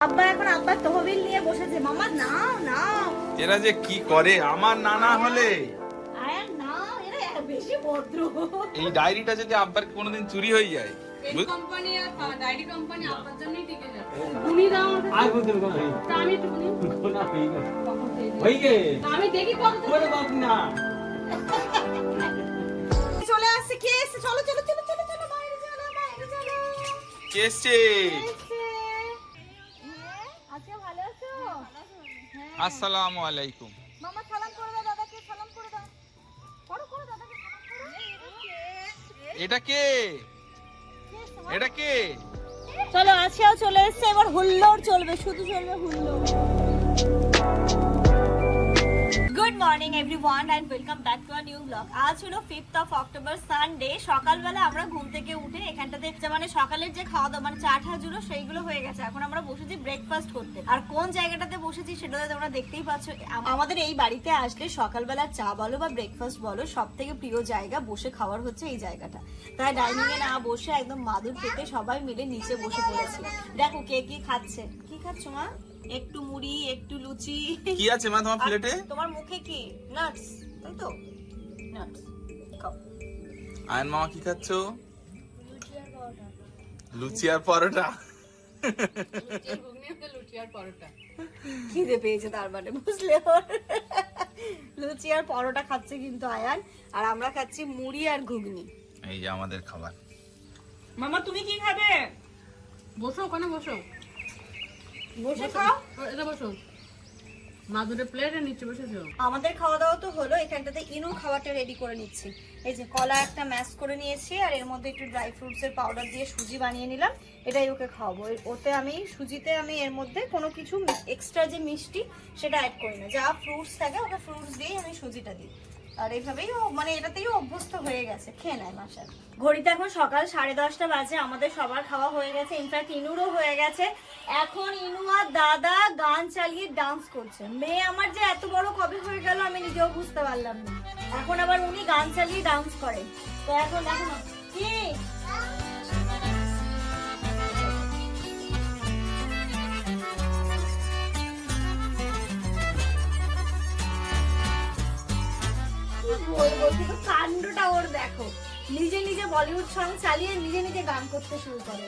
আব্বা এখন আব্বার তহবিল নিয়ে বসেছে। মামা নাও নাও। এরা যে কি করে? আমার নানা হলে। নাও এরা বেশি ভদ্র। এই ডায়েরিটা যদি আব্বার কোনোদিন চুরি হয়ে যায় এই কোম্পানি আর ডায়েরি কোম্পানি আপনার জন্যই টিকে যাবে উনি দাও আর বলতে না আমি একটুখানি গোনা গেল। কখন পেয়ে যাব। গে আমি দেখি কত ওরে বাপ না। চলে আসছে কে এসছে? চলো চলো চলো চলো চলো বাইরে চলো বাইরে চলো। কে এসছে এসছে। আজকে ভালো আছো হ্যাঁ। আসসালামু আলাইকুম। মামা সালাম করে দাও দাদাকে সালাম করে দাও। করো করো দাদাকে সালাম করো। এটা কে? এটা কে? চলো আজকেও চলে এসছে এবার হুল্লোর চলবে শুধু চলবে হুল্লোড়। Morning everyone and welcome back to a new blog আজ হলো ফিফথ অফ অক্টোবর সানডে সকালবেলা আমরা ঘুম থেকে উঠে এখানটাতে মানে সকালের যে খাওয়া দাওয়া মানে চা ঠা জুড়ো সেইগুলো হয়ে গেছে। এখন আমরা বসেছি ব্রেকফাস্ট করতে। আর কোন জায়গাটাতে বসেছি সেটা তোমরা দেখতেই পাচ্ছ, আম- আমাদের এই বাড়িতে আসলে সকালবেলা চা বলো বা ব্রেকফাস্ট বলো সব থেকে প্রিয় জায়গা বসে খাওয়ার হচ্ছে এই জায়গাটা। তাই ডাইনিং এ না বসে একদম মাদুর পেতে সবাই মিলে নিচে বসে পড়েছি। দেখো কে কি খাচ্ছে। কি খাচ্ছ মা? একটু মুড়ি একটু লুচি। কি আছে মা তোমার প্লেটে? তোমার মুখে কি? নাটস তাই তো? নাটস খাও। আয়ন মামা কি খাচ্ছ? লুচি আর পরোটা। লুচি আর পরোটা। খিদে পেয়েছে তার মানে বুঝলে? লুচি আর পরোটা খাচ্ছে কিন্তু আয়ান আর আমরা খাচ্ছি মুড়ি আর ঘুগনি। এই যে আমাদের খাবার। মামা তুমি কি খাবে? বসো ওখানে বসো। বসে খাও। এটা বসো। মাদুরের প্লেটে নিচে বসেছো? আমাদের খাওয়া দাওয়া তো হলো এখানটাতে খাবারটা রেডি করে নিচ্ছি। এই যে কলা একটা ম্যাশ করে নিয়েছি আর এর মধ্যে একটু ড্রাই ফ্রুটস এর পাউডার দিয়ে সুজি বানিয়ে নিলাম। এটাই ওকে খাওয়াবো। ওতে আমি সুজিতে আমি এর মধ্যে কোনো কিছু এক্সট্রা যে মিষ্টি সেটা অ্যাড করি না। যা ফ্রুটস থাকে ওকে ফ্রুটস দিয়েই আমি সুজিটা দিই। আর এইভাবেই মানে এটাতেই অভ্যস্ত হয়ে গেছে, খেয়ে নেয় মাসার ঘড়িতে এখন সকাল সাড়ে দশটা বাজে, আমাদের সবার খাওয়া হয়ে গেছে। ইনফ্যাক্ট ইনুরও হয়ে গেছে। এখন ইনু আর দাদা গান চালিয়ে ডান্স করছে। মেয়ে আমার যে এত বড় কবে হয়ে গেল আমি নিজেও বুঝতে পারলাম না। এখন আবার উনি গান চালিয়ে ডান্স করে। তো এখন দেখো কি নিজে নিজে বলিউড সং চালিয়ে নিজে নিজে গান করতে শুরু করে।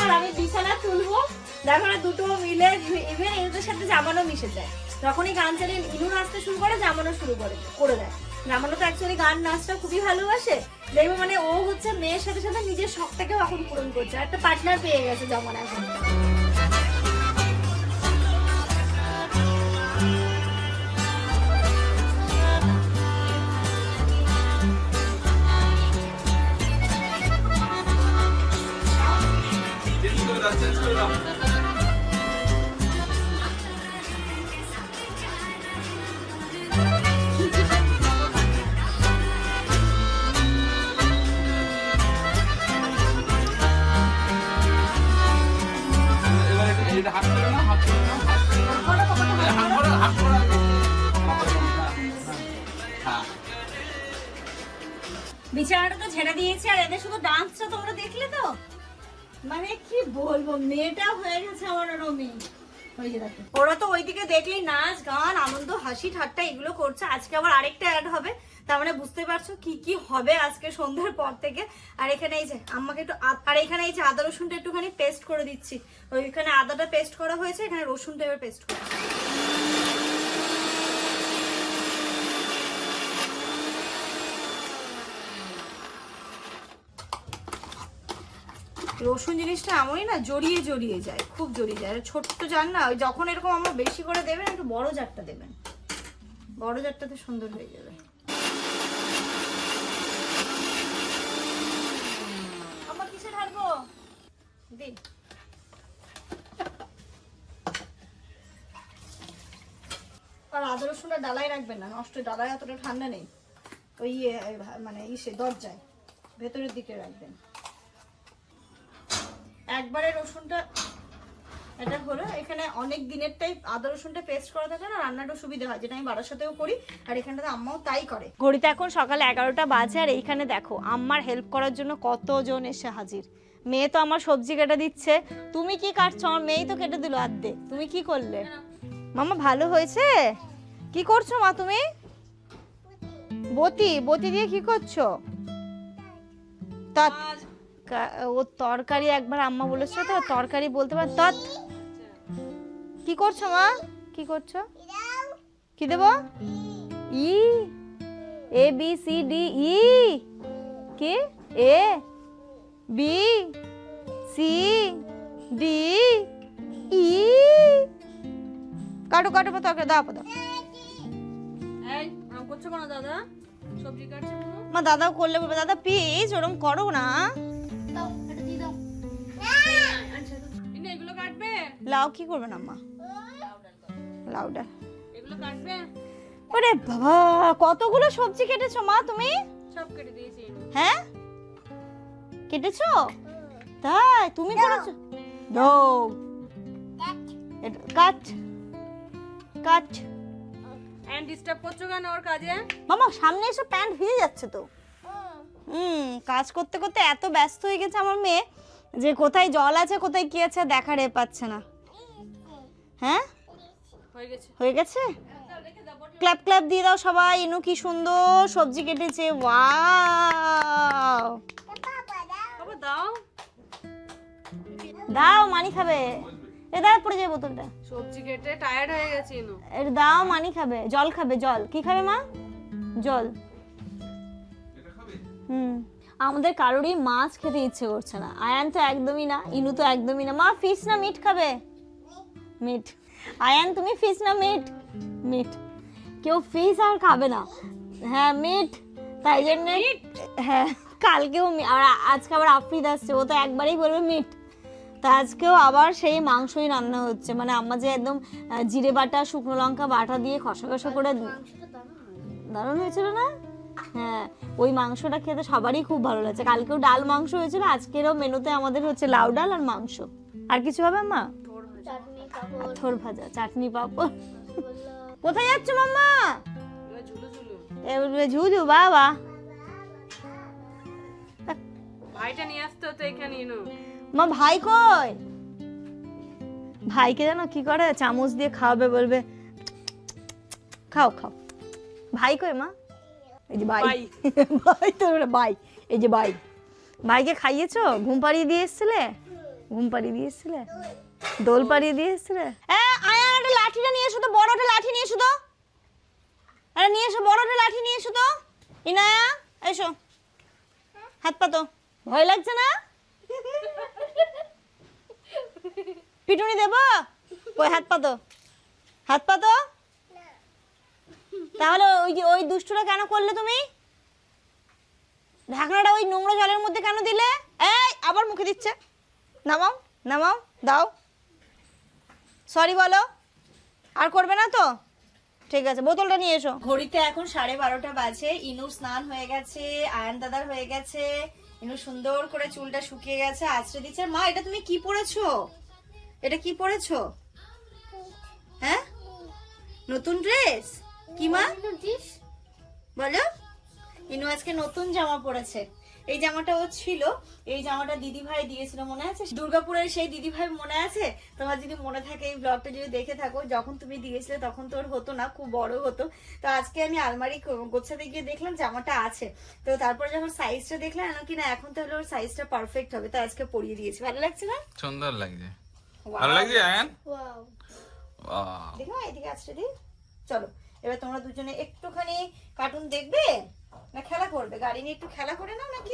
আর আমি বিছানা তুলবো, দেখো না, দুটো মিলে ইভেন এদের সাথে জামানো মিশে যায়। যখনই গান চালিয়ে ইনু নাচতে শুরু করে, জামানো শুরু করে করে দেয়। জামানো তো অ্যাকচুয়ালি গান, নাচটা খুবই ভালোবাসে। দেখবে মানে ও হচ্ছে মেয়ের সাথে সাথে নিজের শখটাকেও এখন পূরণ করছে। একটা পার্টনার পেয়ে গেছে জামানো এখন ছেড়ে দিয়েছি, আর এদের শুধু ডান্সটা তোমরা দেখলে তো? মানে কি বলব, মেয়েটা হয়ে গেছে আমার রমি ওরা তো ওইদিকে দেখলেই নাচ, গান, আনন্দ, হাসি, ঠাট্টা এগুলো করছে। আজকে আবার আরেকটা অ্যাড হবে, তার মানে বুঝতে পারছ কি কি হবে আজকে সন্ধ্যার পর থেকে। আর এখানে এই যে আমাকে একটু আর এখানে এই যে আদা রসুনটা একটুখানি পেস্ট করে দিচ্ছি। ওইখানে আদাটা পেস্ট করা হয়েছে, এখানে রসুনটা এবার পেস্ট করা রসুন জিনিসটা এমনই না, জড়িয়ে জড়িয়ে যায়, খুব জড়িয়ে যায়। ছোট্ট জান না, ওই যখন এরকম আমরা বেশি করে দেবেন, একটু বড় জারটা দেবেন। বড় জারটাতে সুন্দর হয়ে যাবে। আমার কিসে ঢালবো দি। আর আদা রসুনটা ডালাই রাখবেন না, নষ্ট ডালায় অতটা ঠান্ডা নেই। ওই মানে ইসে, দরজায়, ভেতরের দিকে রাখবেন। একবারে রসুনটা এটা হলো এখানে অনেক দিনের দিনেরটাই আদা রসুনটা পেস্ট করা থাকে না রান্নাটা সুবিধা হয় যেটা আমি বাড়ার সাথেও করি আর এখানটাতে আম্মাও তাই করে। ঘড়িতে এখন সকাল এগারোটা বাজে আর এইখানে দেখো আম্মার হেল্প করার জন্য কতজন এসে হাজির। মেয়ে তো আমার সবজি কেটে দিচ্ছে তুমি কি কাটছো? আমার মেয়েই তো কেটে দিল আদ্যে তুমি কি করলে? মামা ভালো হয়েছে? কি করছ মা তুমি? বতি বতি দিয়ে কি করছ? কা- ও তরকারি একবার আম্মা বলেছে তো তরকারি বলতে পার তৎ। কি করছ মা? কি করছ? কি দেব? E. A B C D E. কি? A B C D E. কাটো কাটো তরকারি দাও দাও। মা দাদাও করলে বলবে দাদা প্লিজ ওরম করো না। লাউ কি করবে না মা লাউডা ওরে বাবা কতগুলো সবজি কেটেছো মা তুমি? সব কেটে দিয়েছি। হ্যাঁ? কেটেছো? তাই তুমি করেছ? দো কাট। কাট। এন্ড ডিস্টার্ব করছ কেন ওর কাজে? মামা সামনে এসে প্যান্ট ভিজে যাচ্ছে তো। হুম কাজ করতে করতে এত ব্যস্ত হয়ে গেছে আমার মেয়ে যে কোথায় জল আছে কোথায় কি আছে দেখার এ পাচ্ছে না। হ্যাঁ? হয়ে গেছে। হয়ে গেছে? ক্ল্যাপ ক্ল্যাপ দিয়ে দাও সবাই ইনু কি সুন্দর সবজি কেটেছে ওয়াও। দাও। দাও মানি খাবে। এ পড়ে যায় বোতলটা। সবজি কেটে টায়ার্ড হয়ে গেছে ইনু। দাও মানি খাবে। জল খাবে জল। কি খাবে মা? জল। হুম। আমাদের কারোরই মাছ খেতে ইচ্ছে করছে না। আয়ান তো একদমই না ইনু তো একদমই না। মা ফিশ না মিট খাবে? মিট। আয়ান তুমি ফিস না মিট? মিট। কেউ ফিস আর খাবে না। হ্যাঁ মিট। তাই জন্য হ্যাঁ কালকেও আর আজকে আবার আফ্রিদ আসছে। ও তো একবারেই বলবে মিট। তা আজকেও আবার সেই মাংসই রান্না হচ্ছে। মানে আম্মা যে একদম জিরে বাটা শুকনো লঙ্কা বাটা দিয়ে কষা কষা করে দারুণ হয়েছিল। না? হ্যাঁ ওই মাংসটা খেতে সবারই খুব ভালো লাগছে। কালকেও ডাল মাংস হয়েছিল আজকেরও মেনুতে আমাদের হচ্ছে লাউ ডাল আর মাংস। আর কিছু হবে মা থোর ভাজা চাটনি পাপড় কোথায় যাচ্ছ মাম্মা? এবার ঝুলু ঝুলু। এবারে ঝুঝু বাবা। ভাইটা নিয়ে আসতে হতো এখানে মা ভাই কই? ভাইকে জানো কি করে? চামচ দিয়ে খাওয়াবে বলবে খাও খাও। ভাই কই মা? এই যে ভাই। ভাই। তো বলে ভাই। এই যে ভাই। ভাইকে খাইয়েছো? ঘুম পাড়িয়ে দিয়ে এসছিলে? ঘুম পাড়িয়ে দিয়ে এসছিলে? দোল পাড়িয়ে দিয়ে এসছিলে হ্যাঁ আয়ান একটা লাঠিটা নিয়ে এসো তো, বড় একটা লাঠি নিয়ে এসো তো। আরে, নিয়ে এসো, বড় একটা লাঠি নিয়ে এসো তো। ইনায়া, এসো। হাত পাতো ভয় লাগছে না? পিটুনি দেব? কই, হাত পাতো হাত পাতো তাহলে ওই যে, ওই দুষ্টুটা কেন করলে তুমি? ঢাকনাটা ওই নোংরা জলের মধ্যে কেন দিলে? এই, আবার মুখে দিচ্ছে। নামাও নামাও, দাও। সরি বলো। আর করবে না তো? ঠিক আছে বোতলটা নিয়ে এসো। ঘড়িতে এখন সাড়ে বারোটা বাজে। ইনুর স্নান হয়ে গেছে আয়ন দাদার হয়ে গেছে। ইনু সুন্দর করে চুলটা শুকিয়ে গেছে আছড়ে দিচ্ছে। মা এটা তুমি কি পরেছো? এটা কি পরেছো? হ্যাঁ? নতুন ড্রেস? কি মা? বলো। ইনু আজকে নতুন জামা পরেছে। এই জামাটা ও ছিল এই জামাটা দিদি ভাই দিয়েছিল মনে আছে? দুর্গাপুরের সেই দিদি ভাই মনে আছে? তোমার যদি মনে থাকে এই ব্লগটা যদি দেখে থাকো যখন তুমি দিয়েছিলে তখন তোর হতো না খুব বড় হতো। তো আজকে আমি আলমারি গোছাতে গিয়ে দেখলাম জামাটা আছে। তো তারপরে যখন সাইজটা দেখলাম কি না এখন তাহলে ওর সাইজটা পারফেক্ট হবে। তো আজকে পরিয়ে দিয়েছি। ভালো লাগছে না? সুন্দর লাগছে। ভালো লাগছে আয়ান। দেখো এদিকে আসছে দি। চলো এবার তোমরা দুজনে একটুখানি কার্টুন দেখবে? না খেলা করবে। গাড়ি নিয়ে একটু খেলা করে নাও নাকি?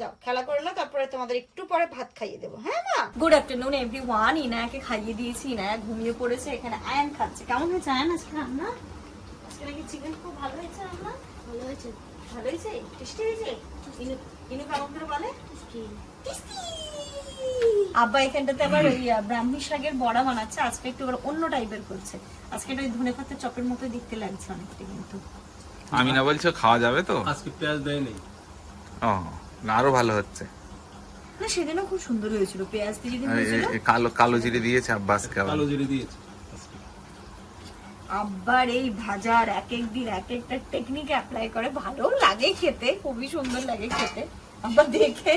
যাও খেলা করে নাও তারপরে তোমাদের একটু পরে ভাত খাইয়ে দেবো হ্যাঁ মা? গুড আফটারনুন এভরি ওয়ান ইনায়াকে খাইয়ে দিয়েছি ইনায়া ঘুমিয়ে পড়েছে এখানে আয়ান খাচ্ছে। কেমন হয়েছে আয়ান আজকে রান্না? আজকে নাকি চিকেন খুব ভালো হয়েছে রান্না? ভালো হয়েছে। ভালো হয়েছে? টেস্টি হয়েছে? ইনু ইনু কেমন করে বলে? টেস্টি আব্বা এখানটাতে আবার ওই ব্রাহ্মী শাকের বড়া বানাচ্ছে। আজকে একটু আবার অন্য টাইপের করছে। আজকে এটা ওই ধনে পাতার চপের মতো দেখতে লাগছে অনেকটা কিন্তু। আমি না বলছো খাওয়া যাবে তো? আজকে পেঁয়াজ দেয়নি। ও না আরও ভালো হচ্ছে। না সেদিনও খুব সুন্দর হয়েছিল। পেঁয়াজ দিয়ে যেদিন হয়েছিল। কালো কালো জিরে দিয়েছে আব্বাসকে কালো জিরে দিয়েছে। আব্বার এই ভাজার এক এক দিন এক একটা টেকনিক অ্যাপ্লাই করে। ভালো লাগে খেতে খুবই সুন্দর লাগে খেতে। আব্বা দেখে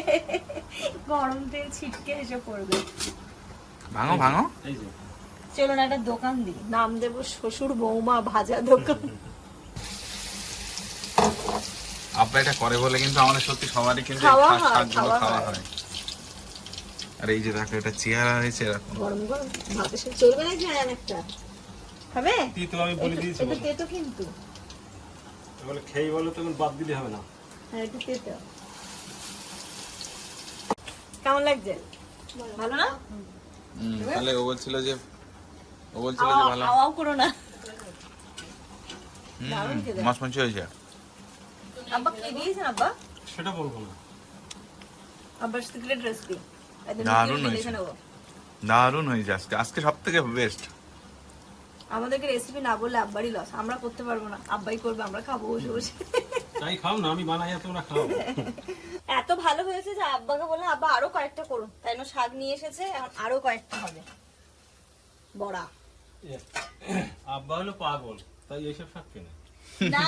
গরম তেল ছিটকে এসে পড়বে। ভাঙো ভাঙো। চলো না একটা দোকান দিই। নাম দেবো শ্বশুর বৌমা ভাজা দোকান। আব্বা এটা করে বলে কিন্তু আমাদের সত্যি সবারই কিন্তু এই খাওয়া হয়, শাকগুলো খাওয়া খাওয়া হয়। হয়। আর এই যে দেখো এটা চেহারা হয়েছে এরকম। গরম গরম ভাতের সাথে চলবে না কি আর একটা? খাবে তিতো আমি বলে দিয়েছি একটু তেতো কিন্তু। বলে খেয়ে বলো তখন বাদ দিলে হবে না। হ্যাঁ একটু তেতো। কেমন লাগছে? ভালো না? হুম, তাহলে ও বলছিল যে ও বলছিল যে ভালো। হাওয়াও করো না। হুম, খেতে। মচমচে হয়েছে। আব্বা কি দিয়েছেন আব্বা? সেটা বলব না। আব্বার সিক্রেট রেসিপি দারুণ হয়েছে। দারুণ হয়েছে আজকে। আজকে সব থেকে বেস্ট আমাদেরকে রেসিপি না বললে আব্বারই লস আমরা করতে পারব না। আব্বাই করবে আমরা খাব বসে বসে। তাই খাও না আমি বানাই তোমরা খাও। এত ভালো হয়েছে যে আব্বাকে বললাম আব্বা আরও কয়েকটা করুন। তাই জন্য শাক নিয়ে এসেছে এখন আরও কয়েকটা হবে। বড়া। আব্বা হলো পাগল তাই এইসব শাক কেনে? না।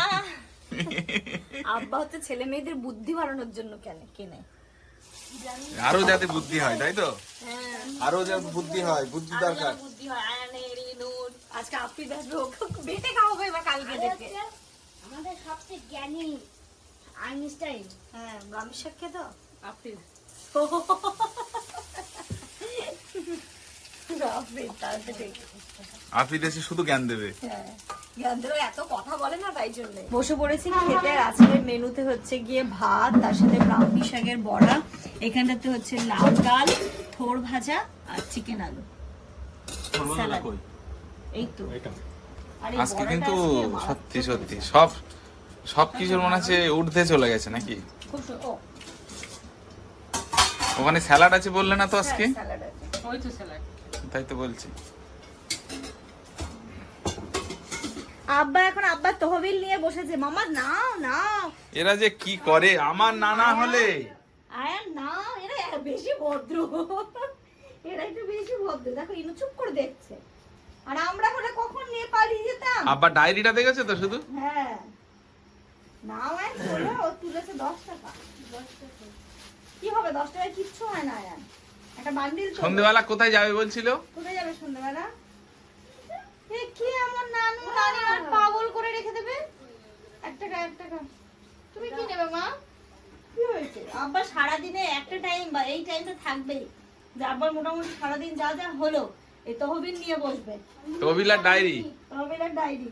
আব্বা হচ্ছে ছেলে মেয়েদের বুদ্ধি বাড়ানোর জন্য কেন কেনে। আরও যাতে বুদ্ধি হয় তাই তো? হ্যাঁ। আরও যাতে বুদ্ধি হয় বুদ্ধি দরকার। বুদ্ধি হয়। আজকে আপনি দেখবে ওকে বেটে খাওয়াবো এবার কালকে থেকে আমাদের সবচেয়ে জ্ঞানী আইনস্টাইন। হ্যাঁ গামির শাক খেতো আপনি। আপনি তাহলে দেশে শুধু জ্ঞান দেবে। হ্যাঁ, এত কথা বলে না তাই জন্য বসে পড়েছি খেতে আজকের মেনুতে হচ্ছে গিয়ে ভাত তার সাথে ব্রাউনি শাকের বড়া। এখানটাতে হচ্ছে লাউ ডাল থোর ভাজা আর চিকেন আলু। এই তো। আজকে কিন্তু সত্যি সত্যি। সব সব কিছুর মনে হচ্ছে ঊর্ধ্বে চলে গেছে নাকি? খুব সু- ও, ওখানে স্যালাড আছে বললে না তো আজকে? হ্যাঁ। ওই তো স্যালাড। তাই তো বলছি। আব্বা এখন আব্বা তহবিল নিয়ে বসেছে। মামা নাও নাও। এরা যে কি করে? আমার নানা হলে। আয়ান না এরা বেশি ভদ্র। এরা একটু বেশি ভদ্র। দেখো ইনু চুপ করে দেখছে। আর আমরা হলে কখন নিয়ে পালিয়ে যেতাম? আব্বা ডায়েরিটা দেখেছ তো শুধু? হ্যাঁ। নাও বলে ও তুলেছে দশ টাকা। দশ টাকা। কি হবে? দশ টাকায় কিচ্ছু হয় না আয়ান একটা বান্ডিল কোথায় যাবে বলছিল? কোথায় যাবে সন্ধ্যাবেলা এ কি এমন নানু নানি আর পাগল করে রেখে দেবে? এক টাকা এক টাকা তুমি কি নেবে মা? কি হয়েছে? আব্বা সারাদিনে একটা টাইম বা এই টাইমটা থাকবেই। আব্বার মোটামুটি সারাদিন যা যা হলো এই তহবিল নিয়ে বসবে। তবিলার ডায়েরি? তহবিলের ডায়েরি।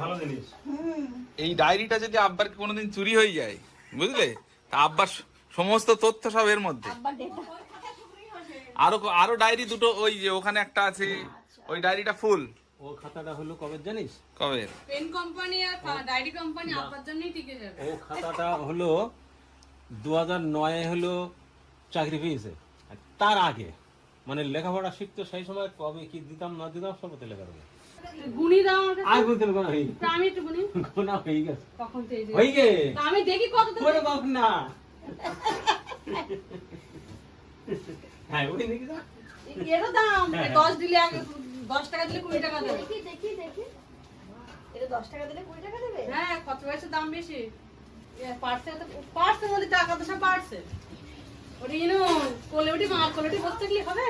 ভালো জিনিস। হুম। এই ডায়েরিটা যদি আব্বার কোনোদিন চুরি হয়ে যায় বুঝলে? তা আব্বার সমস্ত তথ্য সব এর মধ্যে। আব্বার ডেটা আরও আরও ডায়েরি দুটো ওই যে ওখানে একটা আছে ওই ডায়েরিটা ফুল। ও খাতাটা হলো কবে জানিস? কবে? পেন কোম্পানি আর ডায়েরি কোম্পানি আপনার জন্যই টিকে যাবে। ও খাতাটা হলো দু হাজার নয়ে হলো চাকরি পেয়েছে। তার আগে মানে লেখাপড়া শিখতো সেই সময় কবে কি দিতাম না দিতাম সবতে লেখা দেবে গুনি দাও আমার আর বলতে হয়ে আমি একটু গুনি গোনা হয়ে গেছে। কখন তো এই যে হয়ে গে আমি দেখি কত দূর করে বাপ না। হ্যাঁ ওই নাকি যা। এরও দাম এই দশ দিলে আগে দশ টাকা দিলে কুড়ি টাকা দেবে। দেখি দেখি দেখি। এটা দশ টাকা দিলে কুড়ি টাকা দেবে? হ্যাঁ কত দাম বেশি। পার্সে পার্সের মধ্যে টাকা তো সব পার্সে ওটা ইনো কোলে উঠি কোলে থাকলে হবে?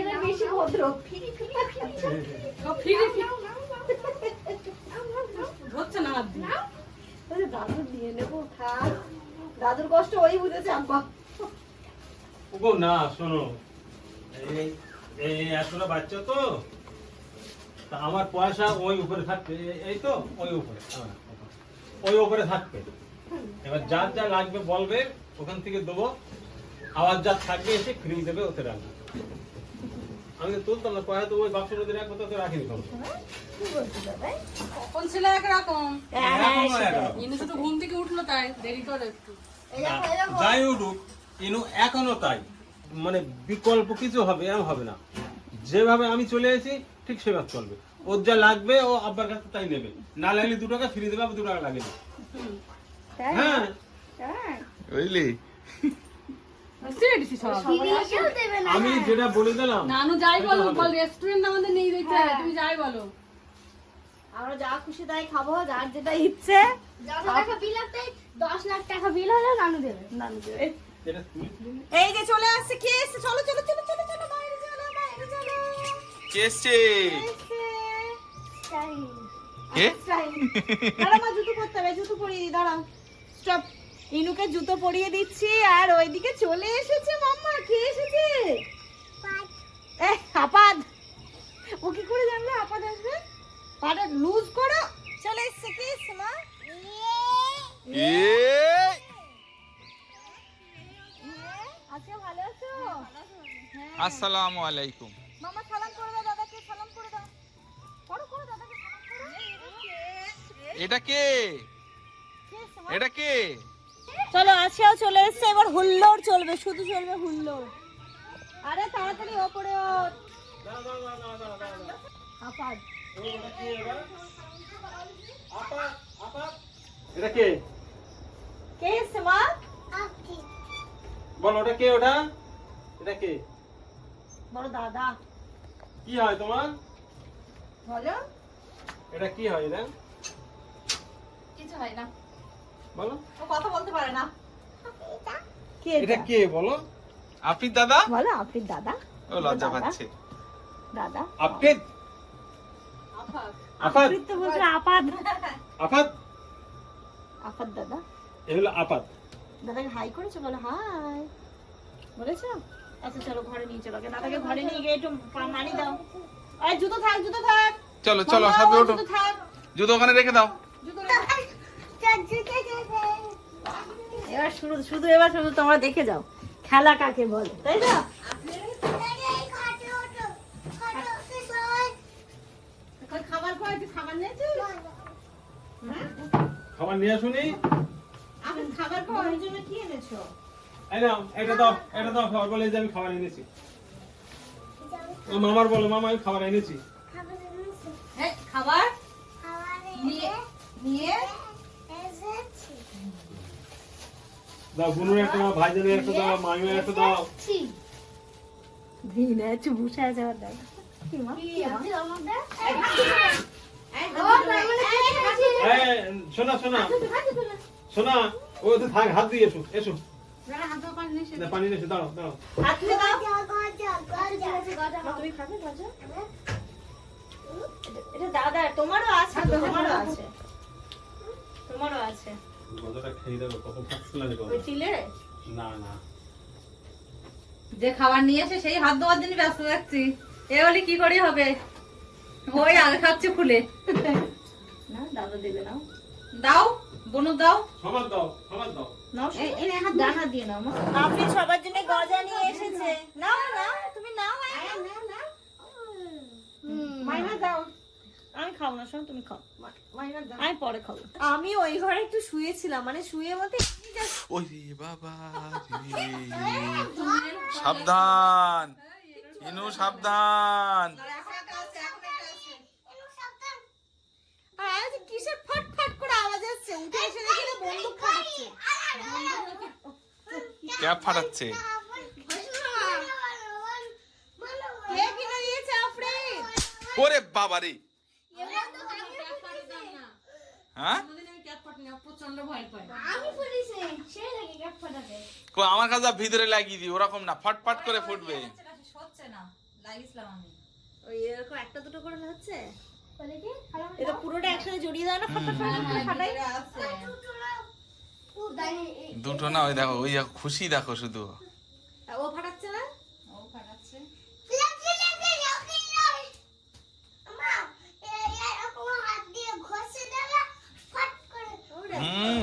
এরা বেশি ভদ্র ফিরি ফিরি ফিরি সব ফিরে ফিরে। হচ্ছে না দিয়ে। নেব থাক। দাদুর কষ্ট ওই বুঝেছে আব্বা। ওগো না শোনো। এই বাচ্চা তো তা আমার পয়সা ওই উপরে থাকবে। এই- তো ওই উপরে হ্যাঁ, ওই উপরে থাকবে। এবার যার যা লাগবে বলবে ওখান থেকে দেবো। আবার যা থাকবে এসে ফ্রি দেবে ওতে রাখবে আমি তুলতাম না পয়সা তো ওই বাক্সের মধ্যে রাখব তো। কখন ছিল একরকম হ্যাঁ, হ্যাঁ, ঘুম থেকে উঠল তাই দেরি করে একটু। এই দেখো, এই দেখো। যাই উঠুক। ইনু এখনও তাই। মানে বিকল্প কিছু হবে এরকম হবে না। যেভাবে আমি চলে এসেছি ঠিক সেভাবে চলবে। ওর যা লাগবে ও আব্বার কাছে তাই নেবে। না লাগলে দু টাকা ফ্রি দেবে দু টাকা লাগে হ্যাঁ। বুঝলি? আমি যেটা বলে দিলাম নানু যাই বলো বল রেস্টুরেন্ট আমাদের নিয়ে যেতে হবে তুমি যাই বলো। আমরা যা খুশি তাই খাব যার যেটা ইচ্ছে। যত টাকা বিল আসতে দশ লাখ টাকা বিল হলেও নানু দেবে। নানু দেবে। এই যে চলে আসছে কে এসছে? চলো চলো চলো চলো চলো বাইরে চলো বাইরে চলো। কে এসছে। কে? দাঁড়া জুতো পরতে হবে জুতো পরিয়ে দিই দাঁড়াও। স্টপ ইনুকে জুতো পরিয়ে দিচ্ছি আর ওইদিকে চলে এসেছে মাম্মা কে এসেছে? এ আপাদ। ও কি করে জানলো আপাদ আসবে? পাটা লুজ করো। চলে এসছে কে এসছে মা? এ আজকে ভালো আছো? হ্যাঁ। আসসালামু আলাইকুম। মামা সালাম করে দাও দাদাকে সালাম করে দাও। করো করো দাদাকে সালাম করো। এটা কে? এটা কে? চলো আজকেও চলে এসছে এবার হুল্লোড় চলবে শুধু চলবে হুল্লোড়। আরে তাড়াতাড়ি ওপরে। এটা কে? কে এসছে মা? বল ওটা কে ওটা? এটা কে? বড় দাদা। কি হয় তোমার? বলো। এটা কি হয় এটা কিছু হয় না। বলো। ও কথা বলতে পারে না। কে এটা কে বলো? আপনি দাদা? বলো আপনি দাদা। ও লজ্জা? পাচ্ছে। দাদা। তো বলছে আপাদ আপাত আপাদ দাদা। এ হলো আপাত। দাদাকে হাই করেছ? বলো হাই বলেছ? আচ্ছা চলো ঘরে নিয়ে চলো। দাদাকে ঘরে নিয়ে গিয়ে একটু মানি দাও। আরে জুতো থাক জুতো থাক। চলো চলো সবে ওঠো। জুতো থাক। জুতো ওখানে রেখে দাও। এবার শুরু শুধু এবার শুধু তোমরা দেখে যাও। খেলা কাকে বলে তাই না খাবার খাবার নিয়ে আসুনি এখন খাবার খাওয়া ওর জন্য কি এনেছো এই নাও এটা দাও এটা দাও খাবার বলে যে আমি খাবার এনেছি। মামার বলো মামা আমি খাবার এনেছি। হ্যাঁ খাবার নিয়ে নিয়ে। দাও বুনুর একটা দাও ভাইজানের একটা দাও মামিমার একটা দাও। দিন আছে বসে আছে আবার দেখ কি মা? এই শোনা শোনা। শোনা ও তো থাক হাত দিয়ে এসো এসো। পানি নিয়ে এসে। না, পানি নিয়ে এসো দাঁড়াও দাঁড়াও। হাত তুলে দাও। মা, তুমি খাবে গজা এটা দাদা তোমারও আছে তোমারও আছে। তোমারও আছে। গজাটা খেয়ে দেবো কত ফাঁকছে লাগে ওই চিলে? না না। যে খাবার নিয়ে এসে সেই হাত ধোয়ার জন্য ব্যস্ত থাকছি। এ বলি কি করে হবে? ওই আগে খাচ্ছে খুলে না দাদা দেবে নাও দাও। বনু দাও খাবার দাও খাবার দাও আপনি সবার জন্য গজা নিয়ে এসেছে নাও নাও তুমি নাও মাইনা দাও আমি খাব না শোনো তুমি খাও আমি পরে খাব আমি ওই ঘরে একটু শুয়েছিলাম মানে শুয়ে মতে বাবা সাবধান ইনু সাবধান আর আজ কিসের ফট ফট করে উঠে এসে দেখি না বন্দুক ফাটাচ্ছে। ক্যাপ ফাটাচ্ছে? কে কিনে দিয়েছে আফরিন? ওরে বাবা রে হ্যাঁ? আমার কাছে ভিতরে লাগিয়ে দি ওরকম না ফটফট করে ফুটবে। ওই এরকম একটা দুটো করে হচ্ছে? এটা পুরোটা একসাথে জড়িয়ে দাও না ফট ফট ফট করে ফাটাই। দুটো না ওই দেখো ওই দেখো, খুশি দেখো শুধু। ও ফাটাচ্ছে না?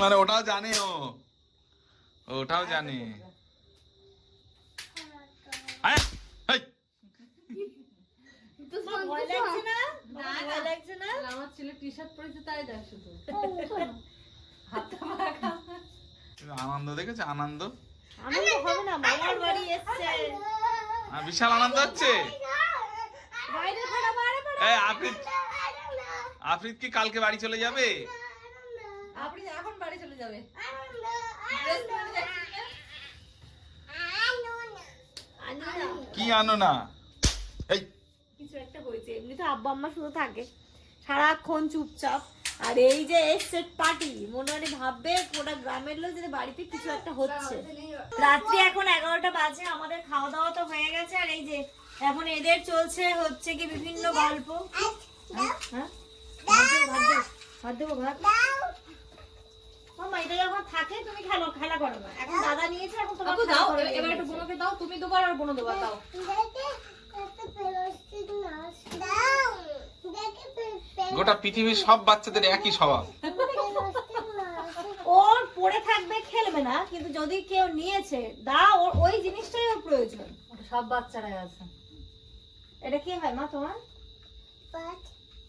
মানে ওটাও জানে ও। ওটাও জানে। টি শার্ট পরেছে তাই দেখ শুধু। হাতটা মাখা। আনন্দ দেখেছে? আনন্দ? আনন্দ হবে না মামার বাড়ি এসছে। বিশাল আনন্দ হচ্ছে। আফ্রিদ আফ্রিদ কি কালকে বাড়ি চলে যাবে? আফ্রিদ এখন বাড়ি চলে যাবে। কি আনো না এই। কিছু একটা হয়েছে এমনি তো আব্বা আম্মা শুধু থাকে। সারাক্ষণ চুপচাপ। আর এই যে এসছে পার্টি মনে মনে ভাববে গোটা গ্রামের লোক যে বাড়িতে কিছু একটা হচ্ছে। রাত্রি এখন এগারোটা বাজে আমাদের খাওয়া দাওয়া তো হয়ে গেছে আর এই যে এখন এদের চলছে হচ্ছে কি বিভিন্ন গল্প। হ্যাঁ? হ্যাঁ? ভাত দেবো, মামা এটা যখন থাকে তুমি খেলো খেলা করো না। এখন দাদা নিয়েছে এখন দাও এবার একটু বোনকে দাও তুমি দুবার আর বোনো দুবার দাও। গোটা পৃথিবীর সব বাচ্চাদের একই স্বভাব। ওর পড়ে থাকবে খেলবে না কিন্তু যদি কেউ নিয়েছে দা ওর ওই জিনিসটাই ওর প্রয়োজন। সব বাচ্চারাই আছে। এটা কি হয় মা তোমার?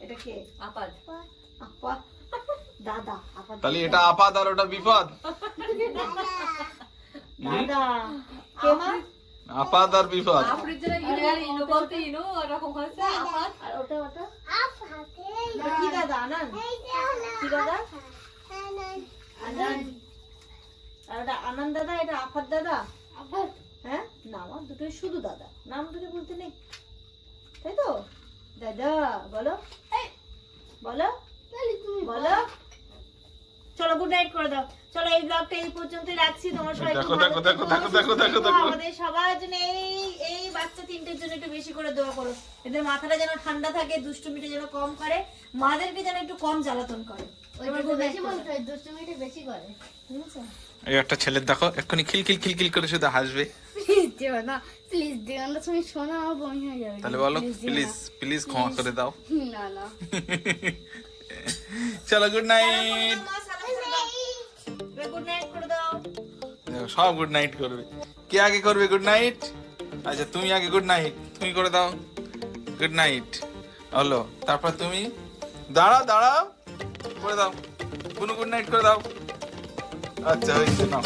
এটা কে? আপাত আপা। দাদা। আপা তাহলে এটা আপাদ আর ওটা বিপদ। দাদা। কে মা? আর বিপদ আনন্দ দাদা এটা দাদা? হ্যাঁ? না আমার দুটোই শুধু দাদা। নাম দুটো বলতে নেই। তাই তো? দাদা বলো। বলো। বলো। চলো গুড নাইট করে দাও। চলো এই ব্লগটা এই পর্যন্তই রাখছি। তোমার সবাই দেখো, দেখো, দেখো, দেখো, দেখো, দেখো, দেখো। আমাদের সবার জন্য এই এই বাচ্চা তিনটের জন্য একটু বেশি করে দোয়া করো। এদের মাথাটা যেন ঠান্ডা থাকে দুষ্টুমিটা যেন কম করে মাদেরকে যেন একটু কম জ্বালাতন করে। এই একটা ছেলের দেখো এক্ষুনি খিলখিল খিলখিল করে শুধু হাসবে। দিও না প্লিজ দিও না তুমি শোনা আমার বমি হয়ে যাবে। তাহলে বলো প্লিজ প্লিজ ক্ষমা করে দাও। না না। চলো গুড নাইট। দাও। সব গুড নাইট করবে। কে আগে করবে গুড নাইট আচ্ছা তুমি আগে গুড নাইট তুমি করে দাও। গুড নাইট হলো, তারপর তুমি? দাঁড়াও দাঁড়াও। করে দাও। কোনো গুড নাইট করে দাও। আচ্ছা হয়েছে, নাও।